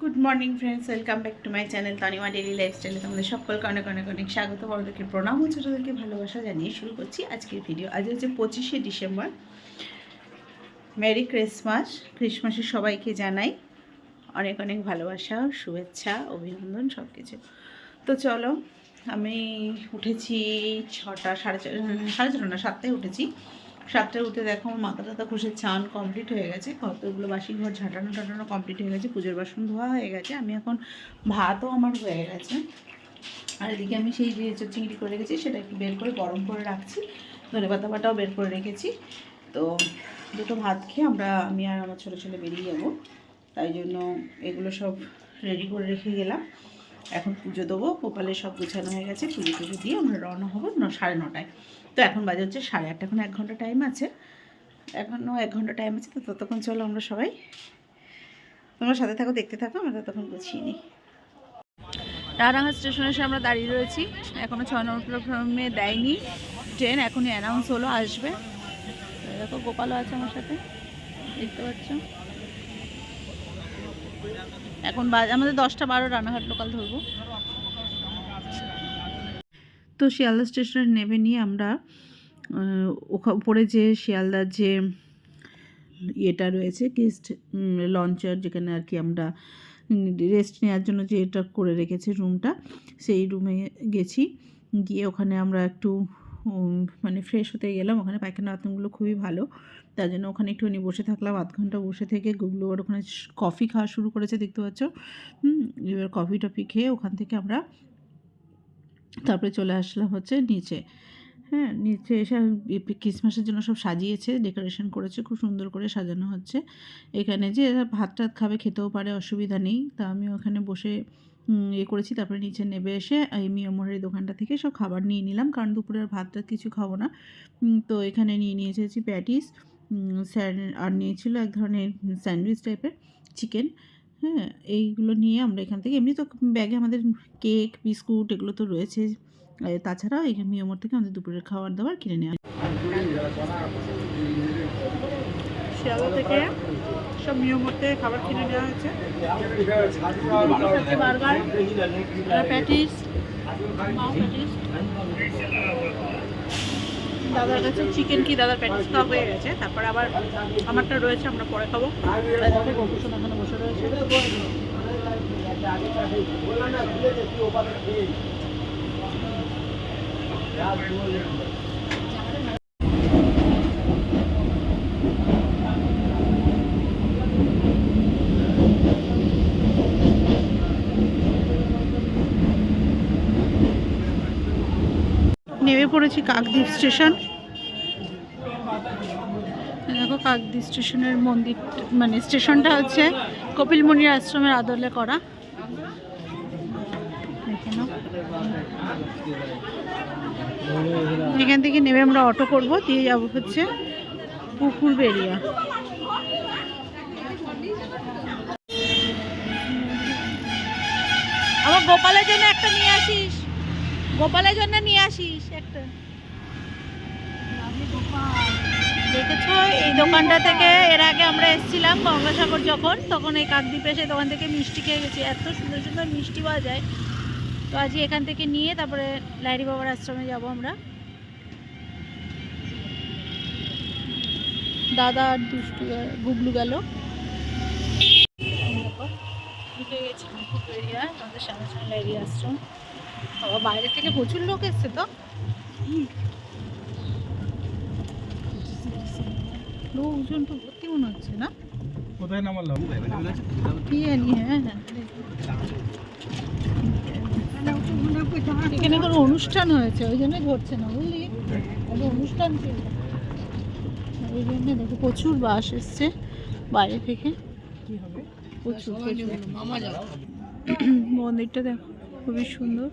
Good morning friends welcome back to my channel Tanima daily লাইফস্টাইলে তোমাদের সকলকে অনেক অনেক অনেক স্বাগত। বড়দেরকে প্রণাম ও ছোটোদেরকে ভালোবাসা জানিয়ে শুরু করছি আজকের ভিডিও আজ হচ্ছে পঁচিশে ডিসেম্বর। মেরি ক্রিসমাস ক্রিসমাসের সবাইকে জানাই অনেক অনেক ভালোবাসা, শুভেচ্ছা, অভিনন্দন সব কিছু তো চলো, আমি উঠেছি ছটা, সাড়ে সাড়ে ছটা না, সাতটায় উঠেছি। সাতটায় উঠে দেখো আমার মাথা টাথা ঘষে চান কমপ্লিট হয়ে গেছে। কতগুলো বাসি ঘর ঝাঁটানো টাটানো কমপ্লিট হয়ে গেছে, পুজোর বাসন ধোয়া হয়ে গেছে, আমি এখন ভাতও আমার হয়ে গেছে। আর এদিকে আমি সেই যে চিংড়ি করে রেখেছি, সেটা একটু বের করে গরম করে রাখছি, ধনে পাতা বের করে রেখেছি। তো দুটো ভাত খেয়ে আমরা, আমি আর আমার ছোটো ছেলে বেরিয়ে যাব, তাই জন্য এগুলো সব রেডি করে রেখে গেলাম। এখন পুজো দেবো, কপালে সব গুছানো হয়ে গেছে, পুজো টুজো দিয়ে আমরা রওনা হব সাড়ে নটায়। তো এখন বাজে হচ্ছে সাড়ে আটটা, এখন এক ঘণ্টা টাইম আছে। এখনও এক ঘণ্টা টাইম আছে, তো ততক্ষণ চলো আমরা সবাই। তোমরা সাথে থাকো, দেখতে থাকো, আমরা ততক্ষণ গুছিয়ে নিই। রানাঘাট স্টেশনে এসে আমরা দাঁড়িয়ে রয়েছি। এখনও ছয় নম্বর প্ল্যাটফর্মে দেয়নি। ট্রেন এখনই অ্যানাউন্স হলো, আসবে। দেখো, গোপালও আছে আমার সাথে। দেখতে পাচ্ছ? এখন আমাদের দশটা বারো, রানাঘাট লোকাল ধরবো। তো শিয়ালদা স্টেশনে নেমে নিয়ে আমরা ওখা- উপরে যে শিয়ালদার যে ইয়েটা রয়েছে গেস্ট লঞ্চার যেখানে আর কি আমরা রেস্ট নেওয়ার জন্য যে এটা করে রেখেছে রুমটা সেই রুমে গেছি। গিয়ে ওখানে আমরা একটু মানে ফ্রেশ হতে গেলাম। ওখানে পায়খানা বাথরুমগুলো খুবই ভালো। তার জন্য ওখানে একটুখানি বসে থাকলাম, আধ ঘণ্টা বসে থেকে গুগলো আর ওখানে কফি খাওয়া শুরু করেছে, দেখতে পাচ্ছ? এবার কফি টফি খেয়ে ওখান থেকে আমরা তারপরে চলে আসলাম হচ্ছে নিচে। হ্যাঁ নিচে এসে ক্রিসমাসের জন্য সব সাজিয়েছে ডেকোরেশন করেছে খুব সুন্দর করে সাজানো হচ্ছে। এখানে যে ভাত টাত খাবে খেতেও পারে অসুবিধা নেই। তা আমি ওখানে বসে উম, ইয়ে করেছি তারপরে নিচে নেবে এসে এই মিয়ামোড়ের দোকানটা থেকে সব খাবার নিয়ে নিলাম কারণ দুপুরের ভাত টাত কিছু খাব না। তো এখানে নিয়ে নিয়ে এসেছি প্যাটিস আর নিয়েছিল এক ধরনের স্যান্ডউইচ টাইপের চিকেন। হ্যাঁ এইগুলো নিয়ে আমরা এখান থেকে এমনি তো ব্যাগে আমাদের কেক বিস্কুট এগুলো তো রয়েছে। আর তাছাড়াও এই মিয়ামোর থেকে আমাদের দুপুরের খাবার দাবার কিনে নেওয়া শিয়ালদা থেকে সব মিয়ামোর থেকে খাবার কিনে নেওয়া হয়েছে। Burger patties patties. দাদার কাছে চিকেন কি দাদার প্যাটিস খাওয়া হয়ে গেছে। তারপর আবার আমারটা রয়েছে আমরা পরে খাব। এখানে বসে রয়েছে। নেমে পড়েছি কাকদ্বীপ স্টেশন। দেখো কাকদ্বীপ স্টেশনের মন্দির মানে স্টেশনটা হচ্ছে কপিল মুনির আশ্রমের আদলে করা। এখান থেকে নেমে আমরা অটো করব, দিয়ে যাব হচ্ছে পুকুর বেরিয়া আমার গোপালের জন্য একটা নিয়ে আসিস। গোপালের জন্য নিয়ে আসিস একটা। দেখেছ, এই দোকানটা থেকে এর আগে আমরা এসেছিলাম গঙ্গাসাগর যখন, তখন এই কাকদ্বীপে এসে দোকান থেকে মিষ্টি খেয়ে গেছি। এত সুন্দর সুন্দর মিষ্টি পাওয়া যায়। তো আজকে এখান থেকে নিয়ে তারপরে লাইরি বাবার আশ্রমে যাব আমরা। দাদা আর দুষ্টু গুগলু গেল। ঢুকে গেছি এরিয়া আমাদের সামনে সামনে লাইরি আশ্রম। বাবা বাইরে থেকে প্রচুর লোক এসছে তো। লোকজন তো ভর্তি মনে হচ্ছে না। কোথায় নামালাম? কি জানি হ্যাঁ হ্যাঁ। এখানে কোনো অনুষ্ঠান হয়েছে ওই জন্যই ধরছে না বুঝলি? অনুষ্ঠান ছিল। ওই জন্য দেখো প্রচুর বাস এসছে বাইরে থেকে। প্রচুর প্রচুর। মন্দিরটা দেখো খুবই সুন্দর।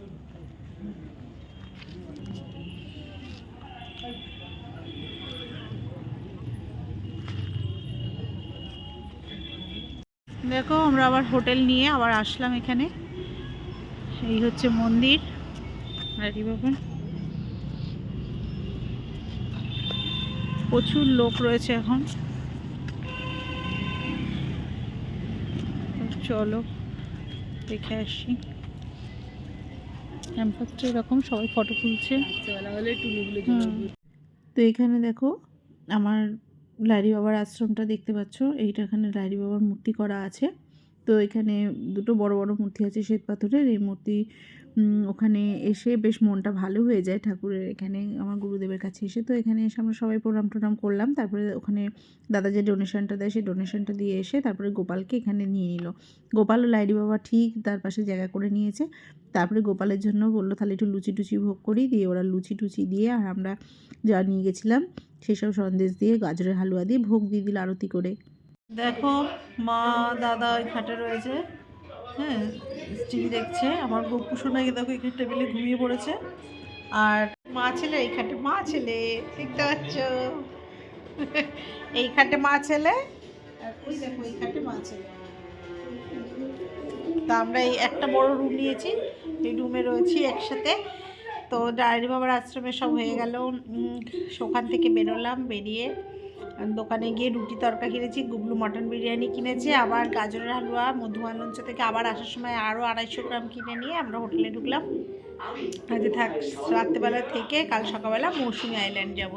দেখো আমরা আবার হোটেল নিয়ে আবার আসলাম এখানে। এই হচ্ছে মন্দির। আরে বাবা প্রচুর লোক রয়েছে এখন। চলো দেখে আসি। ক্যাম্পাসটা এরকম সবাই ফটো তুলছে। তো এখানে দেখো আমার লাইরি বাবার আশ্রমটা দেখতে পাচ্ছ। এইটা এখানে লাইরি বাবার মূর্তি করা আছে। তো এখানে দুটো বড় বড় মূর্তি আছে শ্বেত পাথরের। এই মূর্তি ওখানে এসে বেশ মনটা ভালো হয়ে যায় ঠাকুরের এখানে, আমার গুরুদেবের কাছে এসে। তো এখানে এসে আমরা সবাই প্রণাম টনাম করলাম, তারপরে ওখানে দাদা যে ডোনেশনটা দেয় সেই ডোনেশনটা দিয়ে এসে তারপরে গোপালকে এখানে নিয়ে নিল। গোপাল ও লাইডি বাবা ঠিক তার পাশে জায়গা করে নিয়েছে। তারপরে গোপালের জন্য বলল, তাহলে একটু লুচি টুচি ভোগ করি দিয়ে ওরা লুচি টুচি দিয়ে আর আমরা যা নিয়ে গেছিলাম, সেসব সন্দেশ দিয়ে গাজরের হালুয়া দিয়ে ভোগ দিয়ে দিল আরতি করে। দেখো মা, দাদা ওই খাটে রয়েছে। হ্যাঁ টিভি দেখছে। আমার গপু সোনাকে দেখো, এখানে টেবিলে ঘুমিয়ে পড়েছে। আর মা ছেলে এই খাটে মা ছেলে, দেখতে পাচ্ছ? এই খাটে মা ছেলে, আর তা আমরা এই একটা বড় রুম নিয়েছি। এই রুমে রয়েছি একসাথে। তো ডায়েরি বাবার আশ্রমে সব হয়ে গেল। ওখান থেকে বেরোলাম, বেরিয়ে দোকানে গিয়ে রুটি তরকা কিনেছি, গুবলু মটন বিরিয়ানি কিনেছি, আবার গাজরের হালুয়া মধুমানঞ্চ থেকে আবার আসার সময় আরও আড়াইশো গ্রাম কিনে নিয়ে আমরা হোটেলে ঢুকলাম। আজকে থাক, রাত্রেবেলা থেকে কাল সকালবেলা মৌসুমি আইল্যান্ড যাব।